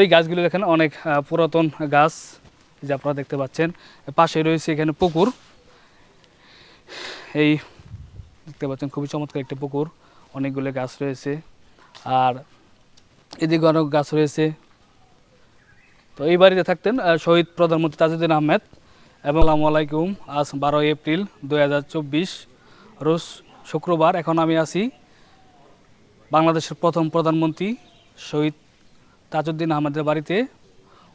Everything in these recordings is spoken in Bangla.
এই গাছগুলো দেখেন অনেক পুরাতন গাছ যে আপনারা দেখতে পাচ্ছেন। পাশে রয়েছে এখানে পুকুর। এই দেখতে পাচ্ছেন খুবই চমৎকার একটি পুকুর। অনেকগুলো গাছ রয়েছে। আর এদিকে অনেক গাছ রয়েছে। তো এই বাড়িতে থাকতেন শহীদ প্রধানমন্ত্রী তাজউদ্দিন আহমেদ। এবং আলাইকুম। আজ বারোই এপ্রিল দু হাজার চব্বিশ, রোজ শুক্রবার। এখন আমি আছি বাংলাদেশের প্রথম প্রধানমন্ত্রী শহীদ তাজউদ্দিন আহমেদের বাড়িতে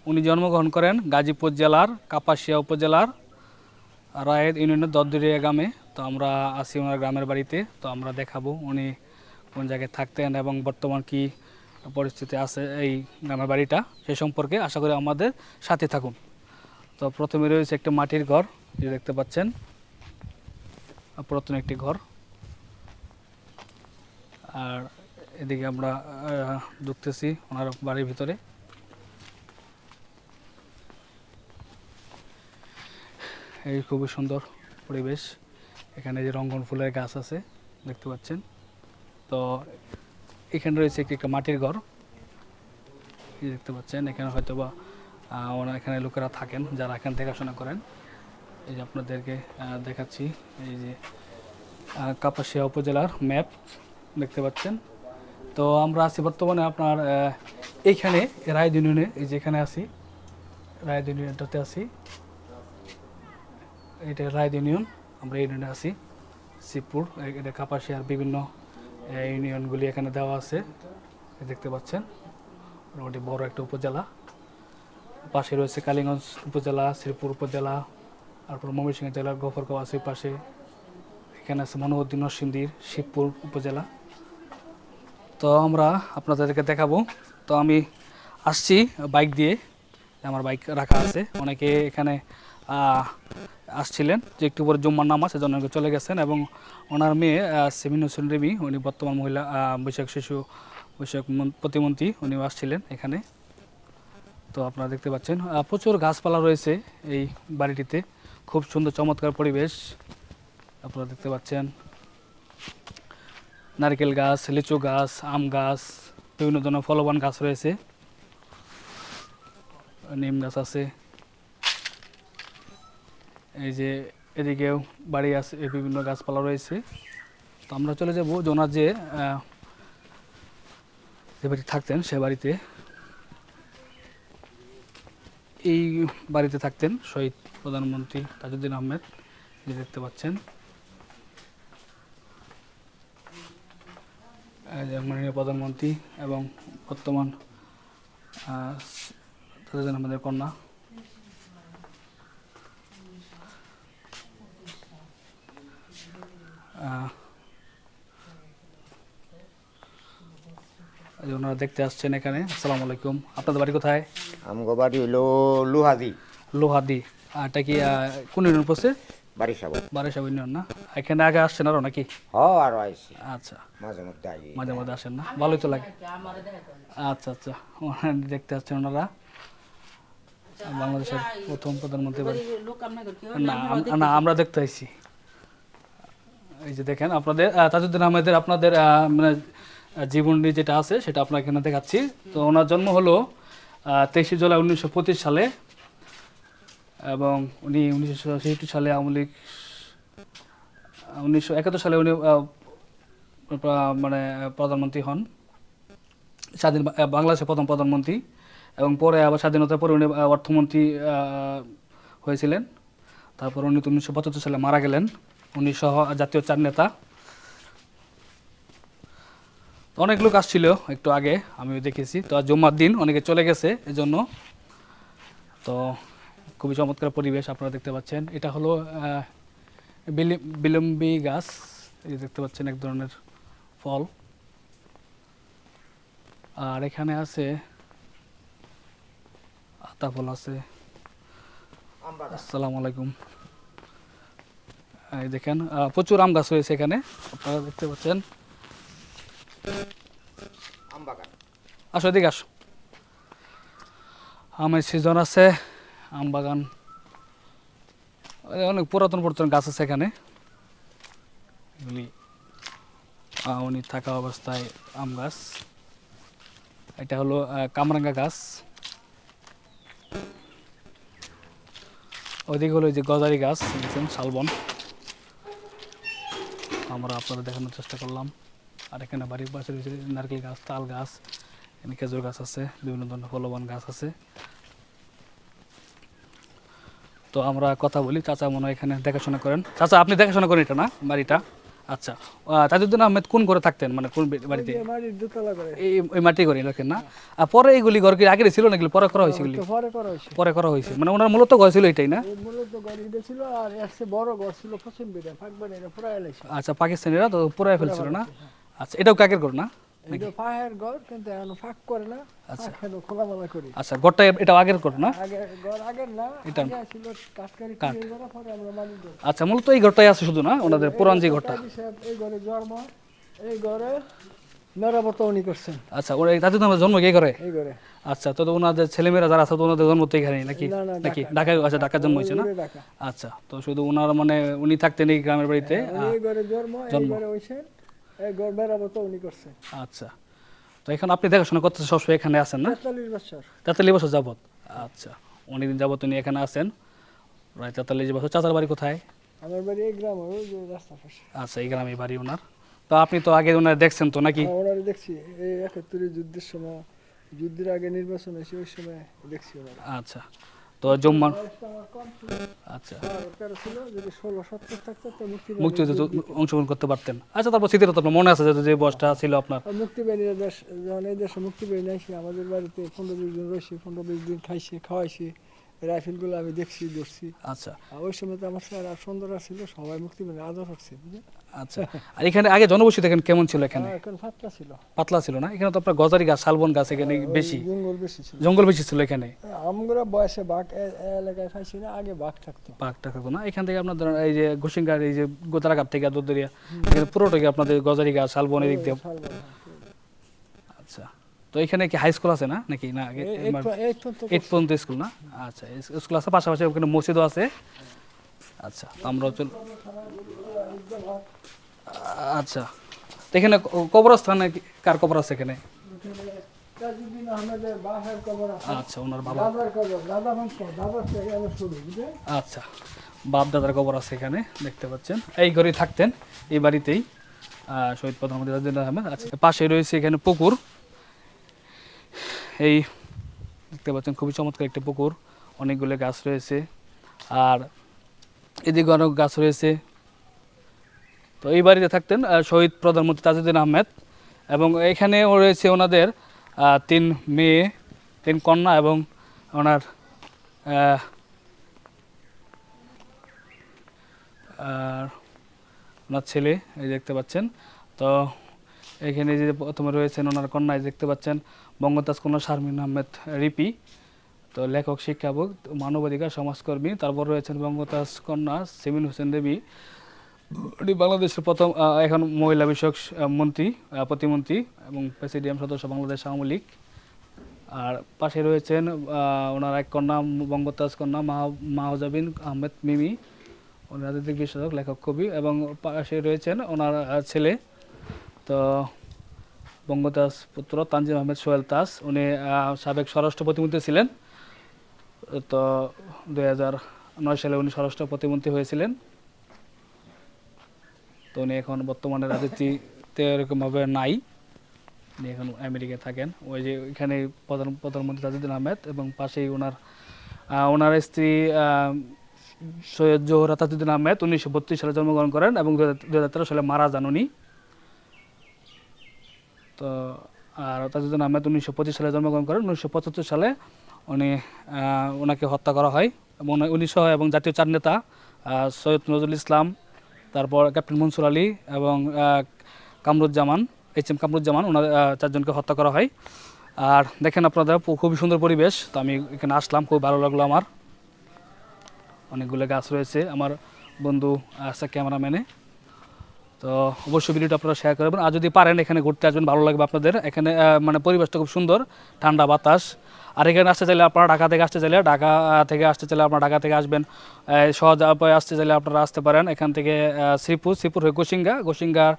উনি জন্মগ্রহণ করেন গাজীপুর জেলার কাপাসিয়া উপজেলার রায়েদ ইউনিয়নের দদ্দুরিয়া গ্রামে। তো আমরা আছি ওনার গ্রামের বাড়িতে। তো আমরা দেখাবো উনি কোন জায়গায় থাকতেন এবং বর্তমান কি পরিস্থিতি আছে এই গ্রামের বাড়িটা সে সম্পর্কে আশা করি আমাদের সাথে থাকুন। তো প্রথমে রয়েছে একটা মাটির ঘর যে দেখতে পাচ্ছেন। পুরাতন একটি ঘর। আর এদিকে আমরা ঢুকতেছি ওনার বাড়ির ভিতরে। এই খুবই সুন্দর পরিবেশ। এখানে যে রঙ্গন ফুলের গাছ আছে, দেখতে পাচ্ছেন। তো এখানে রয়েছে একটি একটা মাটির ঘর। দেখতে পাচ্ছেন, এখানে হয়তো বা ওনার এখানে লোকেরা থাকেন যারা এখানে দেখাশোনা করেন। এই যে আপনাদেরকে দেখাচ্ছি। এই যে কাপাসিয়া উপজেলার ম্যাপ, দেখতে পাচ্ছেন। তো আমরা আছি বর্তমানে আপনার এইখানে রায়দ ইউনিয়নে, এই যে এখানে আছি রায়দ ইউনিয়নটাতে আছি। এটা রায়দ ইউনিয়ন, আমরা ইউনিয়নে আছি, শিবপুর এটা কাপাসিয়ার বিভিন্ন ইউনিয়নগুলি এখানে দেওয়া আছে দেখতে পাচ্ছেন। মোটামুটি বড় একটা উপজেলা। পাশে রয়েছে কালীগঞ্জ উপজেলা, শ্রীপুর উপজেলা, তারপর ময়মনসিংহ জেলার গফরগাঁও আছে পাশে। এখানে আছে মনোহদ্দিন নরসিংদীর শিবপুর উপজেলা। তো আমরা আপনাদেরকে দেখাবো। তো আমি আসছি বাইক দিয়ে। আমার বাইক রাখা আছে। অনেকে এখানে আসছিলেন যে একটু পরে জুম্মার নামাজ সেজন্য চলে গেছেন এবং ওনার মেয়ে সেমিন হোসেন রেমি, উনি বর্তমান মহিলা বৈশাখ শিশু, বৈশাখ মন- প্রতিমন্ত্রী উনিও আসছিলেন এখানে। তো আপনারা দেখতে পাচ্ছেন প্রচুর গাছপালা রয়েছে এই বাড়িটিতে। খুব সুন্দর চমৎকার পরিবেশ। আপনারা দেখতে পাচ্ছেন নারকেল গাছ, লিচু গাছ, আম গাছ, বিভিন্ন ধরনের ফলবান গাছ রয়েছে। নিম গাছ আছে। এই যে এদিকেও বাড়ি আছে বিভিন্ন গাছপালা রয়েছে। তো আমরা চলে যাব যে ওনার যে যে বাড়ি থাকতেন, সে বাড়িতে। এই বাড়িতে থাকতেন শহীদ প্রধানমন্ত্রী তাজউদ্দিন আহমেদ, যে দেখতে পাচ্ছেন এই যে মাননীয় প্রধানমন্ত্রী এবং বর্তমান আহ, তাজউদ্দিন কন্যা। ওনারা দেখতে আসছেন এখানে আসসালামু আলাইকুম। আপনাদের বাড়ি কোথায়? আমগো বাড়ি হইল লুহাদি। লোহাদি। এটা কি কোন ইউনিয়ন পড়ছে বাড়ি সাবর বারেসাব ইউনিয়ন না? এখানে আগে আসছেন আরও নাকি? হ আরও আইসি আচ্ছা। মাঝে মধ্যে আই মাঝে মাঝে আসেন না? ভালোই তো লাগে। আচ্ছা আচ্ছা। দেখতে আসছেন ওনারা। বাংলাদেশের প্রথম প্রধানমন্ত্রী না না আমরা দেখতে আইছি। এই যে দেখেন আপনাদের আহ, তাজউদ্দিন আহমেদের আপনাদের মানে জীবনী যেটা আছে সেটা আপনার এখানে দেখাচ্ছি। তো ওনার জন্ম হলো তেইশে জুলাই উনিশশো পঁচিশ সালে। এবং উনি উনিশশো ছেষট্টি সালে আওয়ামী লীগ, উনিশশো একাত্তর সালে উনি মানে প্রধানমন্ত্রী হন। স্বাধীন বাংলাদেশের প্রথম প্রধানমন্ত্রী। এবং পরে আবার স্বাধীনতার পরে উনি অর্থমন্ত্রী হয়েছিলেন। তারপর উনি উনিশশো পঁচাত্তর সালে মারা গেলেন। উনি সহ জাতীয় চার নেতা। অনেক লোক আসছিল একটু আগে আমি দেখেছি। তো জুম্মার দিন, অনেকে চলে গেছে এজন্য। তো খুবই চমৎকার পরিবেশ আপনারা দেখতে পাচ্ছেন। এটা হলো আহ, বিলি- গাছ। এই দেখতে পাচ্ছেন এক ধরনের ফল। আর এখানে আছে আতা ফল আছে। আসসালামু আলাইকুম। এই দেখেন প্রচুর আম গাছ রয়েছে এখানে আপনারা দেখতে পাচ্ছেন। আসো এদিকে আসো। আমের সিজন আছে। আম বাগান। অনেক পুরাতন পুরাতন গাছ আছে এখানে। উনি থাকা অবস্থায় আম গাছ। এটা হলো কামরাঙ্গা গাছ। ওইদিকে হলো যে গজারি গাছ দেখছেন শালবন। আমরা আপনারা দেখানোর চেষ্টা করলাম। আর এখানে বাড়ির পাশে রয়েছে নারকেল গাছ তাল গাছ এখানে খেজুর গাছ আছে বিভিন্ন ধরনের ফলবান গাছ আছে। তো আমরা কথা বলি চাচা মনে হয় এখানে দেখাশোনা করেন। চাচা আপনি দেখাশোনা করেন এটা না বাড়িটা? আচ্ছা তাজউদ্দিন আহমেদ কোন ঘরে থাকতেন? মানে কোন বাড়িতে? এই ওই মাটি করে রাখেন না? আর পরে এইগুলি ঘর কি আগে ছিল নাকি? পরে করা হয়েছে এগুলি? পরে করা হয়েছে। পরে করা হয়েছে। মানে ওনার মূলত ঘর ছিল এটাই না? ছিল আর বড় ঘর ছিল পশ্চিম আচ্ছা পাকিস্তানিরা তো পুরাই ফেলছিল না? আচ্ছা এটাও কাকের ঘর না? এটা ফাঁকের ঘর কিন্তু এখন ফাঁক করে না আচ্ছা। খোলামেলা করি। আচ্ছা ঘরটা এটা আগের ঘর না? আগে ঘর আগের না এটা- ছিল কাঠকারি টিনের পরে আমরা মালিক আচ্ছা মূলত এই ঘরটাই আছে শুধু না? ওনাদের পুরান যে ঘরটা এই ঘরে জন্ম এই ঘরে মেরামত উনি করছেন। আচ্ছা ওরা তাদের তো জন্ম কে করে এই ঘরে আচ্ছা তো ওনাদের ছেলেমেয়েরা যারা আছে তো ওনাদের জন্ম তো এখানেই নাকি? নাকি? ঢাকায় আচ্ছা ঢাকার জন্ম হয়েছে না? আচ্ছা তো শুধু ওনার মানে উনি থাকতেন এই গ্রামের বাড়িতে? উনি এই ঘরে জন্ম এই ঘরে হয়েছেন এই ঘর মেরামত উনি করছেন। আচ্ছা। তো এখন আপনি দেখাশোনা করতে সবসময় এখানে আছেন না? তেতাল্লিশ বছর। তেতাল্লিশ বছর যাবত আচ্ছা। অনেকদিন যাবত উনি এখানে আছেন। প্রায় তেতাল্লিশ বছর। চাচার বাড়ি কোথায়? আমার বাড়ি এই গ্রাম ওই যে রাস্তা পাশে। আচ্ছা এই গ্রামে বাড়ি ওনার। তো আপনি তো আগে ওনার দেখছেন তো নাকি? হ্যাঁ, ওনারে দেখছি। এই একাত্তরের যুদ্ধের সময় যুদ্ধের আগে নির্বাচন হয়েছে ওই সময় দেখছি ওনারা। আচ্ছা। তো জম্মার আচ্ছা। মুক্তিযুদ্ধ অংশগ্রহণ করতে পারতেন। আচ্ছা তারপর স্মৃতিটা তো আপনার মনে আছে যে বয়সটা ছিল আপনার। আর মুক্তি বাহিনীর দেশ যখন এই দেশে মুক্তি বাহিনী আসে আমাদের বাড়িতে পনেরো বিশ দিন রয়েছে পনেরো বিশ দিন খাইছে খাওয়াইছে। রাইফেলগুলো আমি দেখছি ধরছি। আচ্ছা। ওই সময় তো আমার স্যার সুন্দর ছিল সবাই মুক্তি বাহিনী আদর বুঝলেন? আচ্ছা। আর এখানে আগে জনবসতি দেখেন কেমন ছিল এখানে? আর এখন ফাটলা ছিল। পাতলা ছিল না? এখানে তো আপনার গজারি গাছ শালবন গাছ এখানে বেশি। জঙ্গল বেশি ছিল। জঙ্গল বেশি ছিল এখানে? আমরা বয়সে বাঘ এলাকায় পাইছি না আগে বাঘ থাকতো। পার্কটা থাকতো না? এখান থেকে আপনার এই যে গোসিঙ্গার এই যে গোদারাঘাট থেকে দুধদরিয়া এখানে পুরোটাকে আপনাদের গজারি গাছ শালবন এদিক দিয়ে। তো এখানে কি হাই স্কুল আছে না? নাকি না এইট পর্যন্ত স্কুল না? আচ্ছা স্কুল আছে পাশাপাশি ওখানে মসজিদও আছে। আচ্ছা আমরা চল আচ্ছা তো এখানে কবরস্থান কার কবর আছে এখানে? আচ্ছা ওনার বাবা। আচ্ছা বাপ দাদার কবর আছে এখানে দেখতে পাচ্ছেন। এই ঘরে থাকতেন এই বাড়িতেই। শহীদ প্রধানমন্ত্রী আহমেদ আচ্ছা পাশে রয়েছে এখানে পুকুর। এই দেখতে পাচ্ছেন খুবই চমৎকার একটি পুকুর। অনেকগুলো গাছ রয়েছে। আর এদিকে অনেক গাছ রয়েছে। তো এই বাড়িতে থাকতেন শহীদ প্রধানমন্ত্রী তাজউদ্দিন আহমেদ এবং এখানেও রয়েছে ওনাদের তিন মেয়ে, তিন কন্যা এবং ওনার ওনার ছেলে, এই দেখতে পাচ্ছেন। তো এখানে যে প্রথমে রয়েছেন ওনার কন্যা এই দেখতে পাচ্ছেন বঙ্গতাজ কন্যা শারমিন আহমেদ রিপি, তো লেখক শিক্ষাবক মানবাধিকার, সমাজকর্মী। তারপর রয়েছেন বঙ্গতাজ কন্যা সেমিন হোসেন দেবী। বাংলাদেশের প্রথম এখন মহিলা বিষয়ক মন্ত্রী প্রতিমন্ত্রী এবং প্রেসিডিয়াম সদস্য বাংলাদেশ আওয়ামী লীগ। আর পাশে রয়েছেন ওনার এক কন্যা বঙ্গতাজ কন্যা মাহ- মাহজাবিন আহমেদ মিমি রাজনৈতিক বিশ্লেষক, লেখক, কবি এবং পাশে রয়েছেন ওনার ছেলে তো বঙ্গদাস পুত্র তানজিম আহমেদ সোহেল তাস। উনি সাবেক স্বরাষ্ট্র প্রতিমন্ত্রী ছিলেন। তো দুই হাজার নয় সালে উনি স্বরাষ্ট্র প্রতিমন্ত্রী হয়েছিলেন। তো উনি এখন বর্তমানে রাজনীতিতে এরকমভাবে নাই। উনি এখন আমেরিকায় থাকেন। ওই যে এখানে প্রধান, প্রধানমন্ত্রী তাজউদ্দিন আহমেদ এবং পাশেই ওনার ওনার স্ত্রী সৈয়দ জোহরা তাজউদ্দিন আহমেদ। উনিশশো বত্রিশ সালে জন্মগ্রহণ করেন এবং দু হাজার তেরো সালে মারা যান উনি। তো, আর তাজউদ্দিন আহমেদ উনিশশো পঁচিশ সালে জন্মগ্রহণ করেন। উনিশশো পঁচাত্তর সালে উনি ওনাকে হত্যা করা হয়। এবং উনিশশো এবং জাতীয় চার নেতা সৈয়দ নজরুল ইসলাম, তারপর ক্যাপ্টেন মনসুর আলী এবং কামরুজ্জামান, এইচ এম কামরুজ্জামান ওনার চারজনকে হত্যা করা হয়। আর দেখেন আপনাদের খুবই সুন্দর পরিবেশ। তো আমি এখানে আসলাম খুব ভালো লাগল আমার। অনেকগুলো গাছ রয়েছে। আমার বন্ধু আছে ক্যামেরাম্যানে। তো অবশ্যই ভিডিওটা আপনারা শেয়ার করবেন আর যদি পারেন এখানে ঘুরতে আসবেন ভালো লাগবে আপনাদের। এখানে মানে পরিবেশটা খুব সুন্দর ঠান্ডা বাতাস। আর এখানে আসতে চাইলে আপনারা ঢাকা থেকে আসতে চাইলে ঢাকা থেকে আসতে চাইলে আপনারা ঢাকা থেকে আসবেন। সহজ আসতে চাইলে আপনারা আসতে পারেন। এখান থেকে শ্রীপুর শ্রীপুর হয়ে গোসিঙ্গা গোসিঙ্গার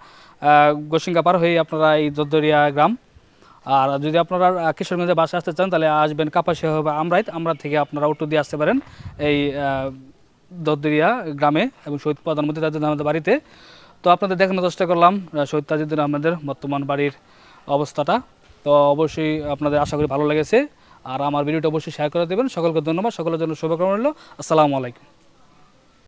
গোসিঙ্গা পার হয়ে আপনারা এই দদ্দরিয়া গ্রাম। আর যদি আপনারা কিশোরগঞ্জে বাসা আসতে চান তাহলে আসবেন কাপাসিয়া হবে আমরাইত। আমরা থেকে আপনারা অটো দিয়ে আসতে পারেন এই আহ, দদ্দরিয়া গ্রামে এবং শহীদ প্রধানমন্ত্রী আহমেদের বাড়িতে। তো আপনাদের দেখানোর চেষ্টা করলাম শহীদ তাজুদ্দিন আহমেদের বর্তমান বাড়ির অবস্থাটা। তো অবশ্যই আপনাদের আশা করি ভালো লেগেছে। আর আমার ভিডিওটা অবশ্যই শেয়ার করে দেবেন। সকলকে ধন্যবাদ। সকলের জন্য শুভকামনা রইল। আসসালামু আলাইকুম।